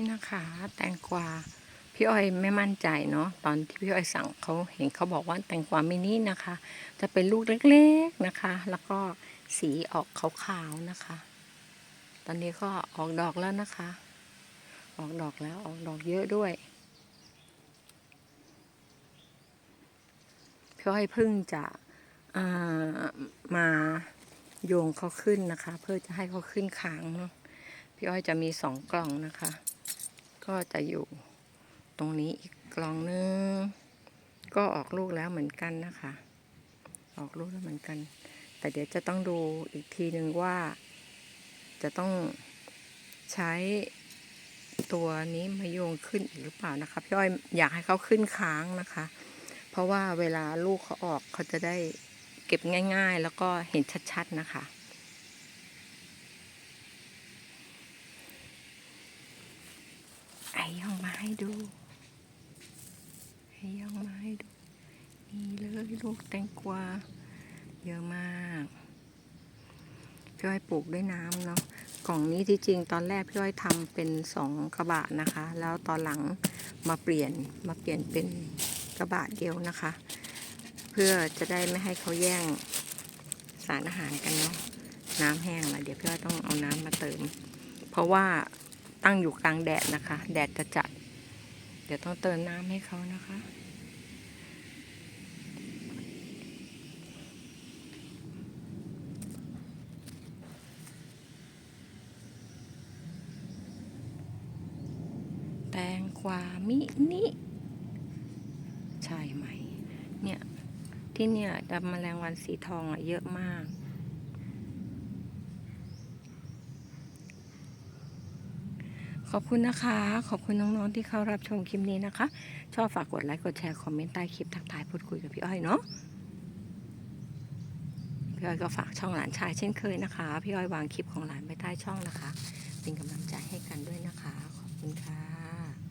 นี่นะคะ แตงกวาพี่อ้อยไม่มั่นใจเนาะตอนที่พี่อ้อยสั่งเขาเห็นเขาบอกว่าแตงกวามินินะคะ จะเป็นลูกเล็กๆนะคะ แล้วก็สีออกขาวๆนะคะ ตอนนี้ก็ออกดอกแล้วนะคะ ออกดอกแล้วออกดอกเยอะด้วยพี่อ้อยเพิ่งจะามาโยงเขาขึ้นนะคะ เพื่อจะให้เขาขึ้นขางเนาะพี่อ้อยจะมีสองกล่องนะคะ ก็จะอยู่ตรงนี้อีกกล่องนึง ก็ออกลูกแล้วเหมือนกันนะคะ ออกลูกแล้วเหมือนกัน แต่เดี๋ยวจะต้องดูอีกทีหนึ่งว่า จะต้องใช้ตัวนี้มาโยงขึ้นอีกหรือเปล่านะคะพี่อ้อยอยากให้เขาขึ้นค้างนะคะ เพราะว่าเวลาลูกเขาออกเขาจะได้เก็บง่าย ๆ แล้วก็เห็นชัดๆนะคะ ไอ้ย่องมา ให้ดูไอ้ย่องมาให้ดู นี่เลยลูกแตงกวาเยอะมากพี่อ้อยปลูกด้วยน้ำเนาะกล่องนี้ที่จริงตอนแรกพี่อ้อยทำเป็นสองกระบะนะคะ แล้วตอนหลังมาเปลี่ยนมาเปลี่ยนเป็นกระบะเดียวนะคะ เพื่อจะได้ไม่ให้เขาแย่งสารอาหารกันเนาะน้ำแห้งแล้วเดี๋ยวพี่อ้อยต้องเอาน้ำมาเติม เพราะว่าตั้งอยู่กลางแดดนะคะ แดดจะจัด ดี๋ยวต้องเติมน้ำให้เขานะคะ แตงกวามินิใช่ไหม เนี่ย ที่เนี่ยดำแมลงวันสีทองอะเยอะมาก ขอบคุณนะคะ ขอบคุณน้องๆที่เข้ารับชมคลิปนี้นะคะ ชอบฝากกดไลค์กดแชร์คอมเมนต์ใต้คลิปทักทายพูดคุยกับพี่อ้อยเนาะพี่อ้อยก็ฝากช่องหลานชายเช่นเคยนะคะ พี่อ้อยวางคลิปของหลานไว้ใต้ช่องนะคะ เป็นกำลังใจให้กันด้วยนะคะ ขอบคุณค่ะ